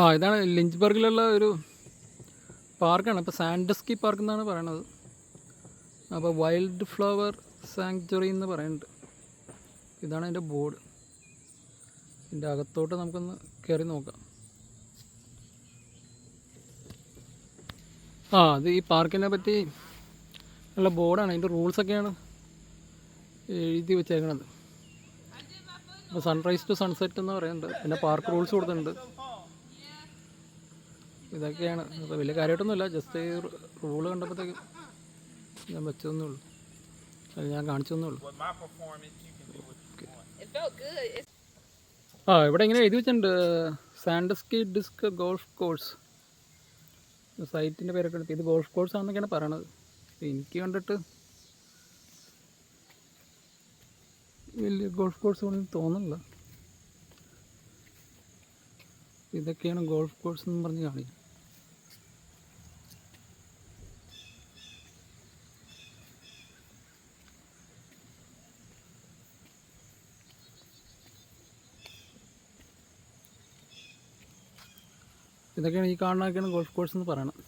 ആ ഇതാണ് ലിഞ്ച്ബർഗിലുള്ള ഒരു പാർക്കാണ്. ഇപ്പോൾ സാൻഡസ്കി പാർക്ക് എന്നാണ് പറയണത്. അപ്പോൾ വൈൽഡ് ഫ്ലവർ സാങ്ച്വറി എന്ന് പറയുന്നുണ്ട്. ഇതാണ് അതിന്റെ ബോർഡ്. ഇതിന്റെ അകത്തോട്ട് നമുക്കൊന്ന് കയറി നോക്കാം. ആ അത് ഈ പാർക്കിനെ പറ്റി ഉള്ള ബോർഡാണ്. അതിന്റെ റൂൾസൊക്കെയാണ് എഴുതി വെച്ചേക്കണത്. അപ്പോൾ സൺറൈസ് ടു സൺസെറ്റ് എന്ന് പറയുന്നുണ്ട്. പിന്നെ പാർക്ക് റൂൾസ് കൊടുത്തിട്ടുണ്ട്. ഇതൊക്കെയാണ്. അപ്പോൾ വലിയ കാര്യമായിട്ടൊന്നുമില്ല ജസ്റ്റ് ഈ റൂൾ കണ്ടപ്പോഴത്തേക്ക് ഞാൻ വെച്ചതെന്നേ ഉള്ളൂ അത് ഞാൻ കാണിച്ചതെന്നേ ഉള്ളൂ ആ ഇവിടെ ഇങ്ങനെ എഴുതി വെച്ചിട്ടുണ്ട്. സാൻഡസ്കി ഡിസ്ക് ഗോൾഫ് കോഴ്സ് സൈറ്റിന്റെ പേരൊക്കെ എടുത്ത് ഇത് ഗോൾഫ് കോഴ്സ് ആണെന്നൊക്കെയാണ് പറയണത്. എനിക്ക് കണ്ടിട്ട് വലിയ ഗോൾഫ് കോഴ്സ് ഒന്നും തോന്നുന്നില്ല. ഇതൊക്കെയാണ് ഗോൾഫ് കോഴ്സ് എന്ന് പറഞ്ഞ് കാണിക്കുന്നത്. ഇതൊക്കെയാണ് ഈ കാണുന്നതൊക്കെയാണ് ഗോൾഫ് കോഴ്സ് എന്ന് പറയണം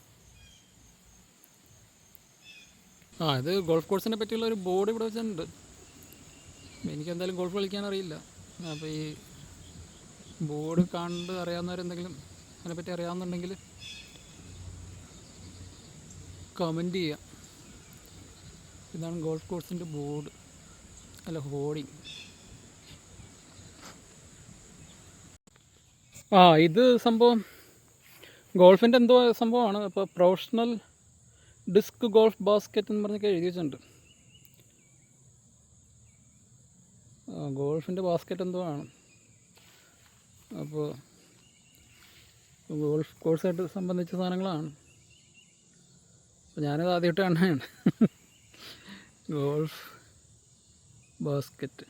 ആ ഇത് ഗോൾഫ് കോഴ്സിനെ പറ്റിയുള്ള ഒരു ബോർഡ് ഇവിടെ വെച്ചിട്ടുണ്ട്. എനിക്കെന്തായാലും ഗോൾഫ് കളിക്കാൻ അറിയില്ല. അപ്പോൾ ഈ ബോർഡ് കണ്ട് അറിയാവുന്നവരെന്തെങ്കിലും അതിനെപ്പറ്റി അറിയാവുന്നുണ്ടെങ്കിൽ കമന്റ് ചെയ്യാം. ഇതാണ് ഗോൾഫ് കോഴ്സിന്റെ ബോർഡ് അല്ല ഹോർഡിങ് ആ ഇത് സംഭവം ഗോൾഫിന്റെ എന്തോ സംഭവമാണ്. അപ്പോൾ പ്രൊഫഷണൽ ഡിസ്ക് ഗോൾഫ് ബാസ്ക്കറ്റ് എന്ന് പറഞ്ഞൊക്കെ എഴുതി വെച്ചിട്ടുണ്ട്. ഗോൾഫിന്റെ ബാസ്ക്കറ്റ് എന്തോ ആണ്. അപ്പോൾ ഗോൾഫ് കോഴ്സായിട്ട് സംബന്ധിച്ച സാധനങ്ങളാണ്. അപ്പോൾ ഞാനത് ആദ്യമായിട്ട് കാണുകയാണ് ഗോൾഫ് ബാസ്ക്കറ്റ്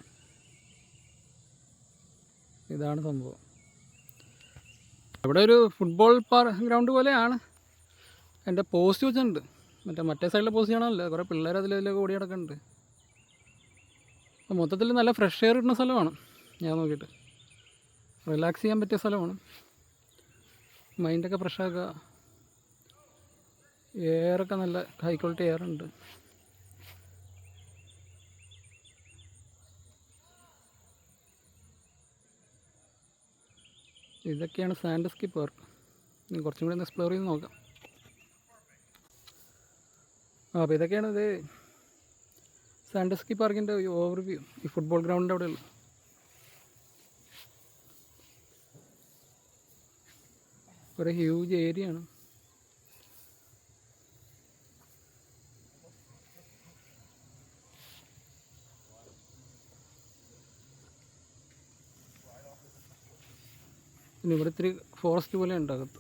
ഇതാണ് സംഭവം. ഇവിടെ ഒരു ഫുട്ബോൾ പാർ ഗ്രൗണ്ട് പോലെയാണ്. എന്റെ പോസ്റ്റ് വെച്ചിട്ടുണ്ട്. മറ്റേ മറ്റേ സൈഡിലെ പോസ്റ്റ് ചെയ്യണമല്ലോ കുറേ പിള്ളേർ അതിലൊക്കെ ഓടി കിടക്കുന്നുണ്ട് അപ്പോൾ മൊത്തത്തിൽ നല്ല ഫ്രഷ് എയർ കിട്ടുന്ന സ്ഥലമാണ്. ഞാൻ നോക്കിയിട്ട്. റിലാക്സ് ചെയ്യാൻ പറ്റിയ സ്ഥലമാണ്. മൈൻഡൊക്കെ ഫ്രഷ് ആക്കുക. എയറൊക്കെ നല്ല ഹൈ ക്വാളിറ്റി എയർ ഉണ്ട്. ഇതൊക്കെയാണ് സാൻഡസ്കി പാർക്ക്. ഇനി കുറച്ചും കൂടി ഒന്ന് എക്സ്പ്ലോർ ചെയ്ത് നോക്കാം. ആ അപ്പോൾ ഇതൊക്കെയാണ് ഇത് സാൻഡസ്കി പാർക്കിന്റെ ഓവർവ്യൂ ഈ ഫുട്ബോൾ അവിടെ അവിടെയുള്ള. ഒരു ഹ്യൂജ് ഏരിയ ആണ്. പിന്നെ ഇവിടെ ഇത്തിരി ഫോറസ്റ്റ് പോലെ ഉണ്ട് അകത്ത്.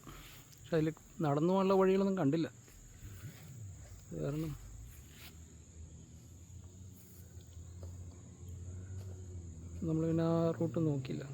പക്ഷെ അതിൽ നടന്നു പോകാനുള്ള വഴികളൊന്നും കണ്ടില്ല. കാരണം നമ്മൾ പിന്നെ ആ റൂട്ട് നോക്കിയില്ല.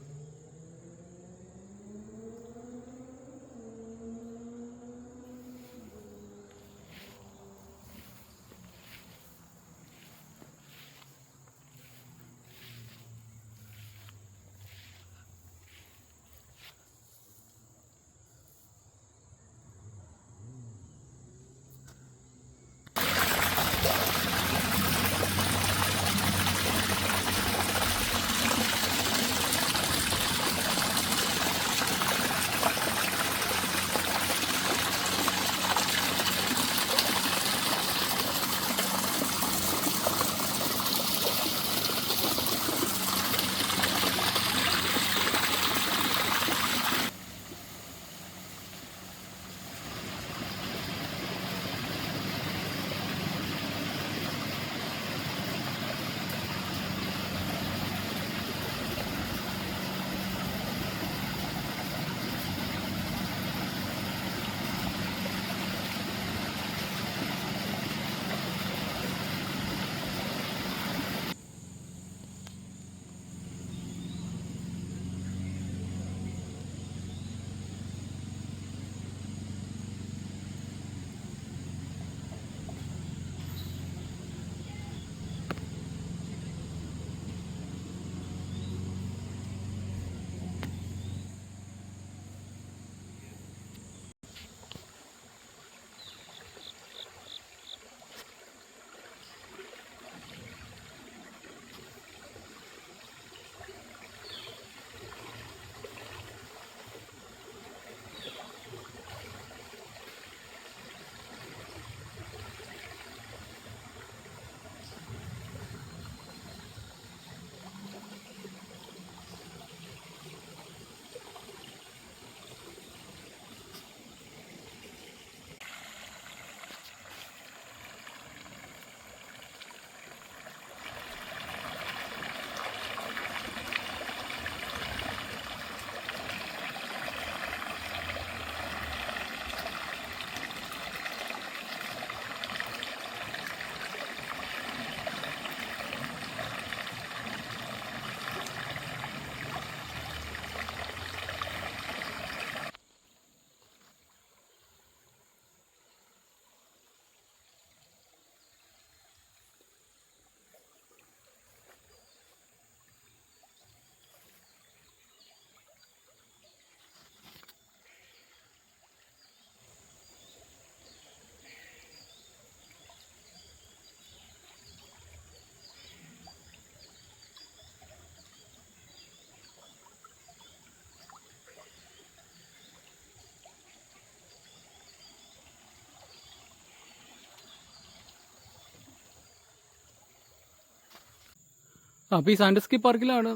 അപ്പോൾ ഈ സാൻഡസ്കി പാർക്കിലാണ്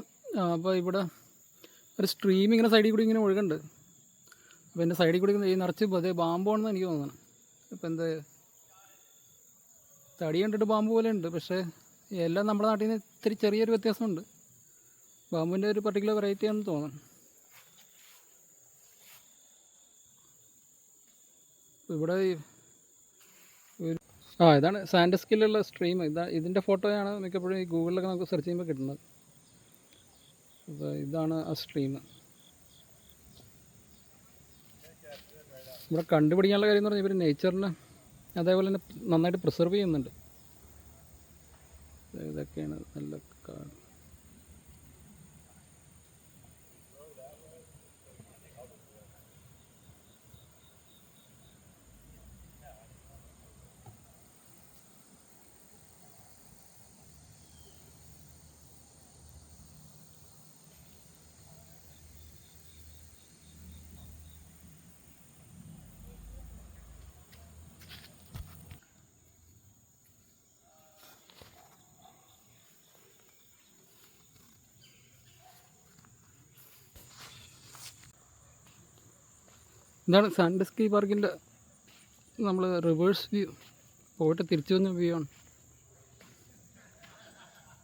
അപ്പോൾ ഇവിടെ ഒരു സ്ട്രീം ഇങ്ങനെ സൈഡിൽ കൂടി ഇങ്ങനെ ഒഴുകുന്നുണ്ട്. അപ്പോൾ എന്റെ സൈഡിൽ കൂടി ഈ നിറച്ച് അതേ ബാമ്പാണെന്ന് എനിക്ക് തോന്നുന്നു. ഇപ്പം എന്ത്? തടി കണ്ടിട്ട് ബാമ്പ് പോലെ ഉണ്ട് പക്ഷേ എല്ലാം നമ്മുടെ നാട്ടിൽ നിന്ന് ഇത്തിരി ചെറിയൊരു വ്യത്യാസമുണ്ട്. ബാമ്പിന്റെ ഒരു പർട്ടിക്കുലർ വെറൈറ്റി ആണെന്ന് തോന്നുന്നു. ഇവിടെ ഒരു ആ ഇതാണ് സാൻഡ് സ്കില്ലുള്ള സ്ട്രീം. ഇതാ ഇതിന്റെ ഫോട്ടോയാണ് മിക്കപ്പോഴും ഈ ഗൂഗിളിലൊക്കെ നമുക്ക് സെർച്ച് ചെയ്യുമ്പോൾ കിട്ടുന്നത്. അപ്പോൾ ഇതാണ് ആ സ്ട്രീം. ഇവിടെ കണ്ടുപിടിക്കാനുള്ള കാര്യം എന്ന് പറഞ്ഞാൽ ഇവർ നേച്ചറിനെ അതേപോലെ തന്നെ നന്നായിട്ട് പ്രിസർവ് ചെയ്യുന്നുണ്ട്. ഇതൊക്കെയാണ് നല്ല കാട് ഇതാണ് സാൻഡസ്കി പാർക്കിന്റെ നമ്മൾ റിവേഴ്സ് വ്യൂ പോയിട്ട് തിരിച്ചു വന്ന വ്യൂ ആണ്.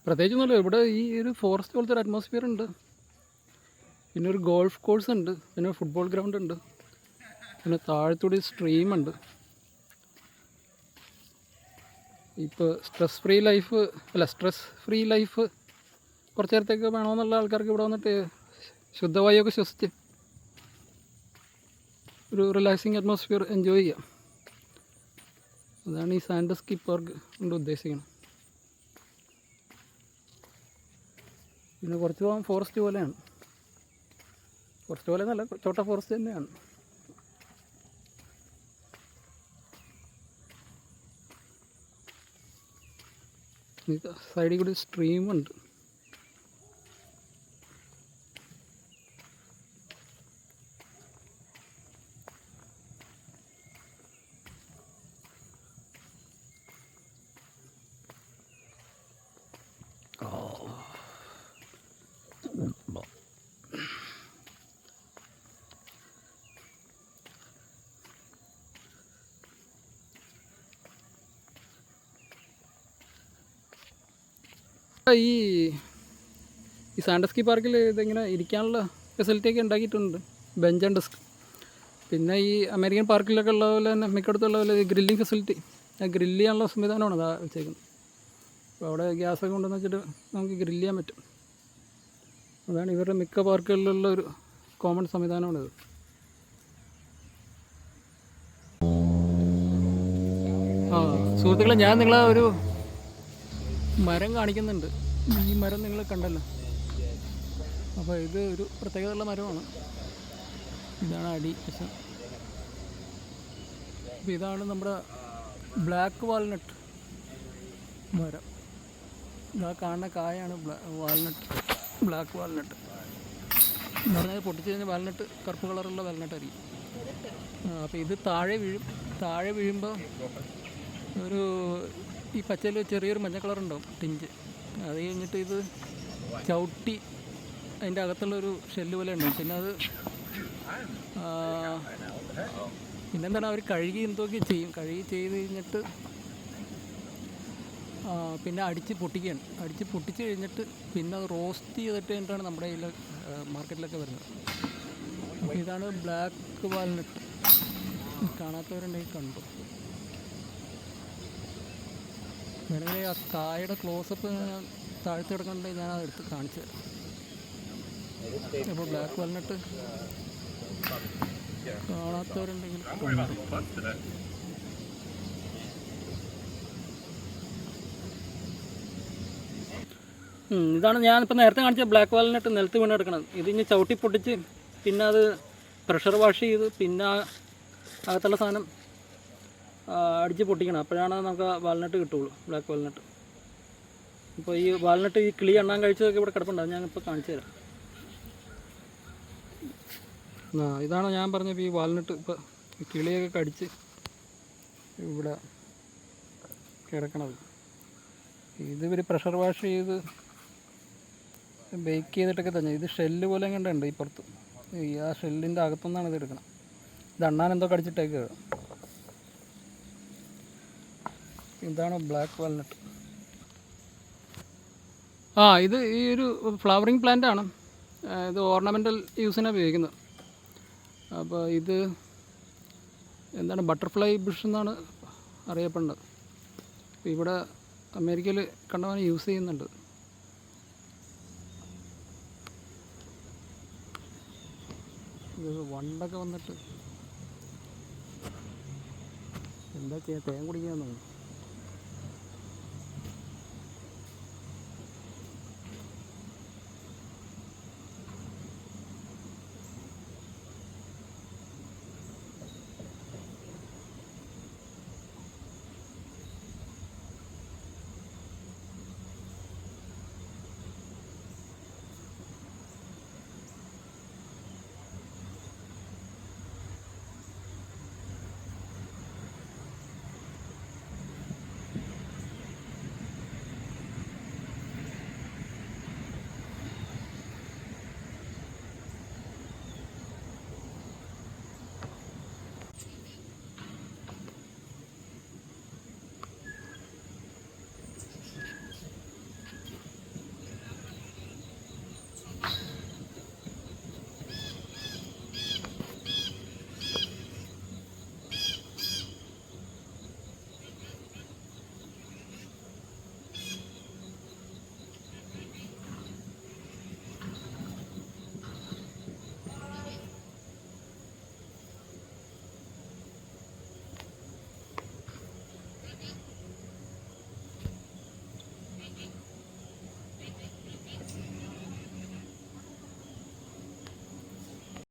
പ്രത്യേകിച്ചൊന്നുമില്ല ഇവിടെ ഈ ഒരു ഫോറസ്റ്റ് പോലത്തെ ഒരു അറ്റ്മോസ്ഫിയർ ഉണ്ട്. പിന്നെ ഒരു ഗോൾഫ് കോഴ്സ് ഉണ്ട് പിന്നെ ഫുട്ബോൾ ഗ്രൗണ്ട് ഉണ്ട് പിന്നെ താഴത്തൂടി സ്ട്രീം ഉണ്ട്. ഇപ്പോൾ സ്ട്രെസ് ഫ്രീ ലൈഫ് അല്ല സ്ട്രെസ് ഫ്രീ ലൈഫ് കുറച്ച് നേരത്തേക്ക് വേണമെന്നുള്ള ആൾക്കാർക്ക് ഇവിടെ വന്നിട്ട് ശുദ്ധവായുവൊക്കെ ശ്വസിച്ച് ഒരു റിലാക്സിങ് അറ്റ്മോസ്ഫിയർ എൻജോയ് ചെയ്യാം. അതാണ് ഈ സാൻഡസ്കി പാർക്ക് കൊണ്ട് ഉദ്ദേശിക്കുന്നത്. പിന്നെ കുറച്ച് പോകാൻ ഫോറസ്റ്റ് പോലെയാണ്. ഫോറസ്റ്റ് പോലെ നല്ല ചോട്ട ഫോറസ്റ്റ് തന്നെയാണ്. സൈഡിൽ കൂടി സ്ട്രീം ഈ ഈ സാൻഡസ്കി പാർക്കിൽ ഇതെങ്ങനെ ഇരിക്കാനുള്ള ഫെസിലിറ്റി ഒക്കെ ഉണ്ടാക്കിയിട്ടുണ്ട്. ബെഞ്ച് ആൻഡ് ഡെസ്ക് പിന്നെ ഈ അമേരിക്കൻ പാർക്കിലൊക്കെ ഉള്ള പോലെ തന്നെ മിക്കടത്തുള്ള പോലെ ഗ്രില്ലിംഗ് ഫെസിലിറ്റി ഗ്രില്ല് ചെയ്യാനുള്ള സംവിധാനമാണ് അതാ വെച്ചേക്കുന്നത്. അപ്പോൾ അവിടെ ഗ്യാസൊക്കെ ഉണ്ടെന്ന് വെച്ചിട്ട് നമുക്ക് ഗ്രില്ല് ചെയ്യാൻ പറ്റും. അതാണ് ഇവരുടെ മിക്ക പാർക്കുകളിലുള്ള ഒരു കോമൺ സംവിധാനമാണിത്. ആ സുഹൃത്തുക്കളെ ഞാൻ നിങ്ങളെ ഒരു മരം കാണിക്കുന്നുണ്ട്. ഈ മരം നിങ്ങൾ കണ്ടല്ലോ. അപ്പോൾ ഇത് ഒരു പ്രത്യേകതയുള്ള മരമാണ്. ഇതാണ് അടി വശം അപ്പോൾ ഇതാണ് നമ്മുടെ ബ്ലാക്ക് വാൽനട്ട് മരം. ഇതാ കാണുന്ന കായാണ് വാൽനട്ട് ബ്ലാക്ക് വാൽനട്ട് എന്ന് പറഞ്ഞാൽ പൊട്ടിച്ച് കഴിഞ്ഞാൽ വാൽനട്ട് കറുപ്പ് കളറുള്ള വാൽനട്ട് ആയിരിക്കും. അപ്പോൾ ഇത് താഴെ വീഴും താഴെ വീഴുമ്പോൾ ഒരു ഈ പച്ചയിൽ ചെറിയൊരു മഞ്ഞ കളർ ഉണ്ടാവും ടിഞ്ച് അത് കഴിഞ്ഞിട്ട് ഇത് ചവിട്ടി അതിന്റെ അകത്തുള്ളൊരു ഷെല്ല് പോലെ ഉണ്ടാവും. പിന്നെ അത് പിന്നെന്താണ് അവർ കഴുകി എന്തൊക്കെ ചെയ്യും. കഴുകി ചെയ്ത് കഴിഞ്ഞിട്ട് പിന്നെ അടിച്ച് പൊട്ടിക്കുകയാണ്. അടിച്ച് പൊട്ടിച്ച് കഴിഞ്ഞിട്ട് പിന്നെ അത് റോസ്റ്റ് ചെയ്തിട്ട് കഴിഞ്ഞിട്ടാണ് നമ്മുടെ കയ്യിൽ മാർക്കറ്റിലൊക്കെ വരുന്നത്. അപ്പോൾ ഇതാണ് ബ്ലാക്ക് വാൽനട്ട് കാണാത്തവരുണ്ടെങ്കിൽ കണ്ടു. വേണമെങ്കിൽ ആ കായയുടെ ക്ലോസപ്പ് താഴ്ത്തി കിടക്കണമെങ്കിൽ ഞാൻ അത് എടുത്ത് കാണിച്ചു തരാം. അപ്പോൾ ബ്ലാക്ക് വാൽനട്ട് കാണാത്തവരുണ്ടെങ്കിൽ ഇതാണ് ഞാനിപ്പോൾ നേരത്തെ കാണിച്ച ബ്ലാക്ക് വാലിനിട്ട് നിലത്ത് വീണ് എടുക്കണം ഇത് ഇനി ചവിട്ടി പൊട്ടിച്ച് പിന്നെ അത് പ്രഷർ വാഷ് ചെയ്ത് പിന്നെ അകത്തുള്ള സാധനം അടിച്ച് പൊട്ടിക്കണം. അപ്പോഴാണ് നമുക്ക് വാൽനട്ട് കിട്ടുള്ളൂ. Black walnut. ഇപ്പോൾ ഈ വാൽനട്ട് ഈ കിളി എണ്ണാൻ കഴിച്ചതൊക്കെ ഇവിടെ കിടപ്പുണ്ട്. അത് ഞാനിപ്പോൾ കാണിച്ചു തരാം. ആ ഇതാണ് ഞാൻ പറഞ്ഞപ്പോൾ ഈ വാൽനട്ട് ഇപ്പോൾ കിളിയൊക്കെ കടിച്ച് ഇവിടെ കിടക്കണത്. ഇത് ഇവർ പ്രഷർ വാഷ് ചെയ്ത് ബേക്ക് ചെയ്തിട്ടൊക്കെ തന്നെ. ഇത് ഷെല്ല് പോലെ കണ്ടുണ്ട് ഈ പുറത്ത് ഈ ആ ഷെല്ലിന്റെ അകത്തുനിന്നാണ് ഇത് എടുക്കണം ഇത് എന്തോ കടിച്ചിട്ടേക്ക് ഇതാണ് ബ്ലാക്ക് വാൽനട്ട് ആ ഇത് ഈ ഒരു ഫ്ലവറിങ് പ്ലാന്റ് ആണ്. ഇത് ഓർണമെന്റൽ യൂസിനാണ് ഉപയോഗിക്കുന്നത്. അപ്പോൾ ഇത് എന്താണ് ബട്ടർഫ്ലൈ ബുഷ് എന്നാണ് അറിയപ്പെടുന്നത്. ഇവിടെ അമേരിക്കയിൽ കണ്ടവനെ യൂസ് ചെയ്യുന്നുണ്ട്. വണ്ടൊക്കെ വന്നിട്ട് എന്താ ചെയ്യുക തേൻ കുടിക്കാന്നു